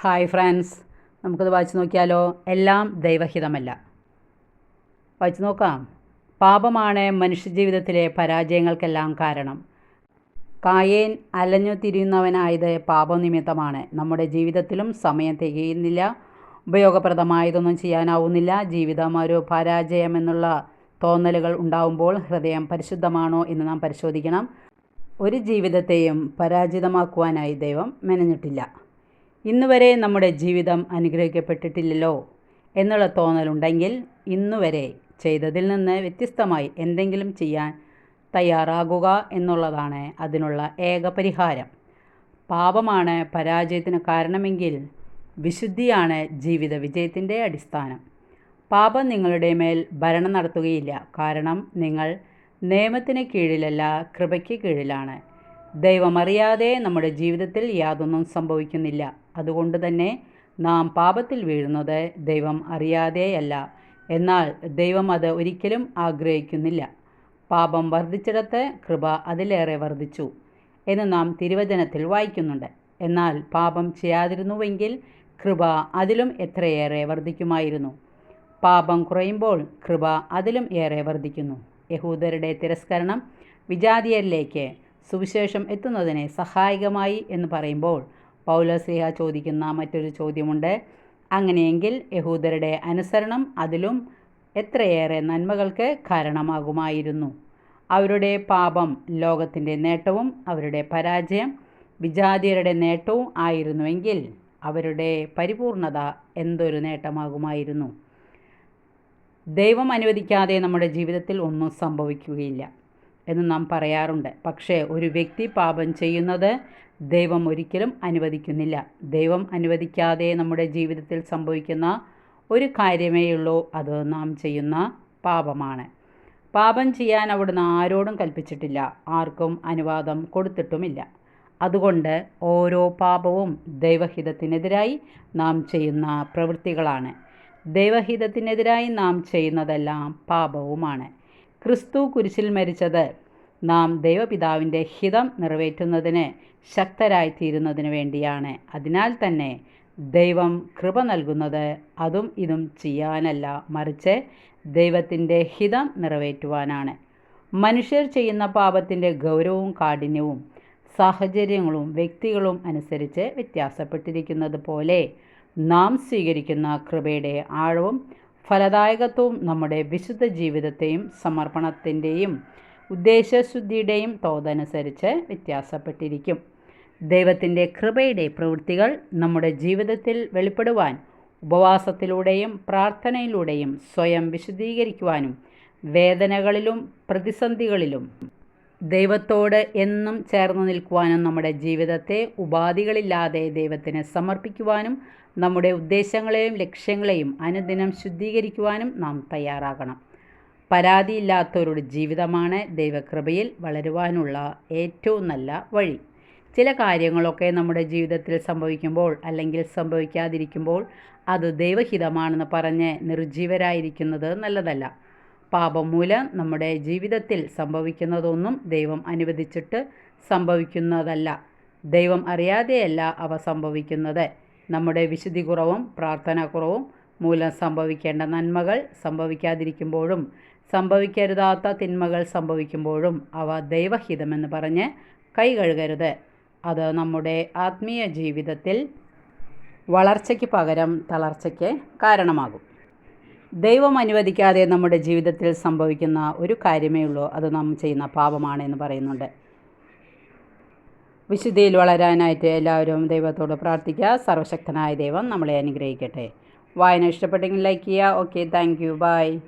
Hi friends. നമുക്കത് വായിച്ചു നോക്കിയാലോ? എല്ലാം ദൈവഹിതമല്ല. വായിച്ചു നോക്കാം. പാപമാണ് മനുഷ്യജീവിതത്തിലെ പരാജയങ്ങൾക്കെല്ലാം കാരണം. കായേൻ അലഞ്ഞു തിരിയുന്നവനായത് പാപനിമിത്തമാണ്. നമ്മുടെ ജീവിതത്തിലും സമയം തികയുന്നില്ല. ഉപയോഗപ്രദമായതൊന്നും ചെയ്യാനാവുന്നില്ല. ജീവിതം ഒരു പരാജയമെന്നുള്ള തോന്നലുകൾ ഉണ്ടാവുമ്പോൾ ഹൃദയം പരിശുദ്ധമാണോ എന്ന് നാം പരിശോധിക്കണം. ഒരു ജീവിതത്തെയും പരാജിതമാക്കുവാനായി ദൈവം മെനഞ്ഞിട്ടില്ല. ഇന്നുവരെ നമ്മുടെ ജീവിതം അനുഗ്രഹിക്കപ്പെട്ടിട്ടില്ലല്ലോ എന്നുള്ള തോന്നലുണ്ടെങ്കിൽ ഇന്നുവരെ ചെയ്തതിൽ നിന്ന് വ്യത്യസ്തമായി എന്തെങ്കിലും ചെയ്യാൻ തയ്യാറാകുക എന്നുള്ളതാണ് അതിനുള്ള ഏക പരിഹാരം. പാപമാണ് പരാജയത്തിന് കാരണമെങ്കിൽ വിശുദ്ധിയാണ് ജീവിത വിജയത്തിന്റെ അടിസ്ഥാനം. പാപം നിങ്ങളുടെ മേൽ ഭരണം നടത്തുകയില്ല. കാരണം നിങ്ങൾ നിയമത്തിന് കീഴിലല്ല കൃപയ്ക്ക് കീഴിലാണ്. ദൈവമറിയാതെ നമ്മുടെ ജീവിതത്തിൽ യാതൊന്നും സംഭവിക്കുന്നില്ല. അതുകൊണ്ട് തന്നെ നാം പാപത്തിൽ വീഴുന്നത് ദൈവം അറിയാതെയല്ല. എന്നാൽ ദൈവം അത് ഒരിക്കലും ആഗ്രഹിക്കുന്നില്ല. പാപം വർദ്ധിച്ചിടത്ത് കൃപ അതിലേറെ വർദ്ധിച്ചു എന്ന് നാം തിരുവചനത്തിൽ വായിക്കുന്നുണ്ട്. എന്നാൽ പാപം ചെയ്യാതിരുന്നുവെങ്കിൽ കൃപ അതിലും എത്രയേറെ വർദ്ധിക്കുമായിരുന്നു. പാപം കുറയുമ്പോൾ കൃപ അതിലും ഏറെ വർദ്ധിക്കുന്നു. യഹൂദരുടെ തിരസ്കരണം വിജാതീയരിലേക്ക് സുവിശേഷം എത്തുന്നതിനെ സഹായകമായി എന്ന് പറയുമ്പോൾ പൗലസ്ലിഹ ചോദിക്കുന്ന മറ്റൊരു ചോദ്യമുണ്ട്. അങ്ങനെയെങ്കിൽ യഹൂദരുടെ അനുസരണം അതിലും എത്രയേറെ നന്മകൾക്ക് കാരണമാകുമായിരുന്നു. അവരുടെ പാപം ലോകത്തിന്റെ നേട്ടവും അവരുടെ പരാജയം വിജാതിയരുടെ നേട്ടവും ആയിരുന്നുവെങ്കിൽ അവരുടെ പരിപൂർണത എന്തൊരു നേട്ടമാകുമായിരുന്നു. ദൈവം അനുവദിക്കാതെ നമ്മുടെ ജീവിതത്തിൽ ഒന്നും സംഭവിക്കുകയില്ല. എന്ന് നാം പറയാറുണ്ട്. പക്ഷേ ഒരു വ്യക്തി പാപം ചെയ്യുന്നത് ദൈവം ഒരിക്കലും അനുവദിക്കുന്നില്ല. ദൈവം അനുവദിക്കാതെ നമ്മുടെ ജീവിതത്തിൽ സംഭവിക്കുന്ന ഒരു കാര്യമേയുള്ളൂ അത് നാം ചെയ്യുന്ന പാപമാണ്. പാപം ചെയ്യാൻ അവിടുന്ന് ആരോടും കൽപ്പിച്ചിട്ടില്ല. ആർക്കും അനുവാദം കൊടുത്തിട്ടുമില്ല. അതുകൊണ്ട് ഓരോ പാപവും ദൈവഹിതത്തിനെതിരായി നാം ചെയ്യുന്ന പ്രവൃത്തികളാണ്. ദൈവഹിതത്തിനെതിരായി നാം ചെയ്യുന്നതെല്ലാം പാപവുമാണ്. ക്രിസ്തു കുരിശിൽ മരിച്ചത് നാം ദൈവപിതാവിന്റെ ഹിതം നിറവേറ്റുന്നതിന് ശക്തരായി തീരുന്നതിന് വേണ്ടിയാണ്. അതിനാൽ തന്നെ ദൈവം കൃപ നൽകുന്നത് അതും ഇതും ചെയ്യാനല്ല മറിച്ച് ദൈവത്തിന്റെ ഹിതം നിറവേറ്റുവാനാണ്. മനുഷ്യർ ചെയ്യുന്ന പാപത്തിന്റെ ഗൗരവവും കാഠിന്യവും സാഹചര്യങ്ങളും വ്യക്തികളും അനുസരിച്ച് വ്യത്യാസപ്പെട്ടിരിക്കുന്നത് പോലെ നാം സ്വീകരിക്കുന്ന കൃപയുടെ ആഴവും ഫലദായകത്വവും നമ്മുടെ വിശുദ്ധ ജീവിതത്തെയും സമർപ്പണത്തിന്റെയും ഉദ്ദേശശുദ്ധിയുടെയും തോതനുസരിച്ച് വ്യത്യാസപ്പെട്ടിരിക്കും. ദൈവത്തിന്റെ കൃപയുടെ പ്രവൃത്തികൾ നമ്മുടെ ജീവിതത്തിൽ വെളിപ്പെടുവാൻ ഉപവാസത്തിലൂടെയും പ്രാർത്ഥനയിലൂടെയും സ്വയം വിശുദ്ധീകരിക്കുവാനും വേദനകളിലും പ്രതിസന്ധികളിലും ദൈവത്തോട് എന്നും ചേർന്ന് നിൽക്കുവാനും നമ്മുടെ ജീവിതത്തെ ഉപാധികളില്ലാതെ ദൈവത്തിന് സമർപ്പിക്കുവാനും നമ്മുടെ ഉദ്ദേശങ്ങളെയും ലക്ഷ്യങ്ങളെയും അനുദിനം ശുദ്ധീകരിക്കുവാനും നാം തയ്യാറാകണം. പരാതിയില്ലാത്തവരുടെ ജീവിതമാണ് ദൈവകൃപയിൽ വളരുവാനുള്ള ഏറ്റവും നല്ല വഴി. ചില കാര്യങ്ങളൊക്കെ നമ്മുടെ ജീവിതത്തിൽ സംഭവിക്കുമ്പോൾ അല്ലെങ്കിൽ സംഭവിക്കാതിരിക്കുമ്പോൾ അത് ദൈവഹിതമാണെന്ന് പറഞ്ഞ് നിർജീവരായിരിക്കുന്നത് നല്ലതല്ല. പാപം മൂലം നമ്മുടെ ജീവിതത്തിൽ സംഭവിക്കുന്നതൊന്നും ദൈവം അനുവദിച്ചിട്ട് സംഭവിക്കുന്നതല്ല. ദൈവം അറിയാതെയല്ല അവ സംഭവിക്കുന്നത്. നമ്മുടെ വിശുദ്ധി കുറവും പ്രാർത്ഥന കുറവും മൂലം സംഭവിക്കേണ്ട നന്മകൾ സംഭവിക്കാതിരിക്കുമ്പോഴും സംഭവിക്കരുതാത്ത തിന്മകൾ സംഭവിക്കുമ്പോഴും അവ ദൈവഹിതമെന്ന് പറഞ്ഞ് കൈ കഴുകരുത്. അത് നമ്മുടെ ആത്മീയ ജീവിതത്തിൽ വളർച്ചയ്ക്ക് പകരം തളർച്ചയ്ക്ക് കാരണമാകും. ദൈവം അനുവദിക്കാതെ നമ്മുടെ ജീവിതത്തിൽ സംഭവിക്കുന്ന ഒരു കാര്യമേ ഉള്ളൂ. അത് നാം ചെയ്യുന്ന പാപമാണ് എന്ന് പറയുന്നുണ്ട്. വിശുദ്ധിയിൽ വളരാനായിട്ട് എല്ലാവരും ദൈവത്തോട് പ്രാർത്ഥിക്കുക. സർവശക്തനായ ദൈവം നമ്മളെ അനുഗ്രഹിക്കട്ടെ. വായന ഇഷ്ടപ്പെട്ടെങ്കിൽ ലൈക്ക് ചെയ്യുക. Okay thank you. ബൈ.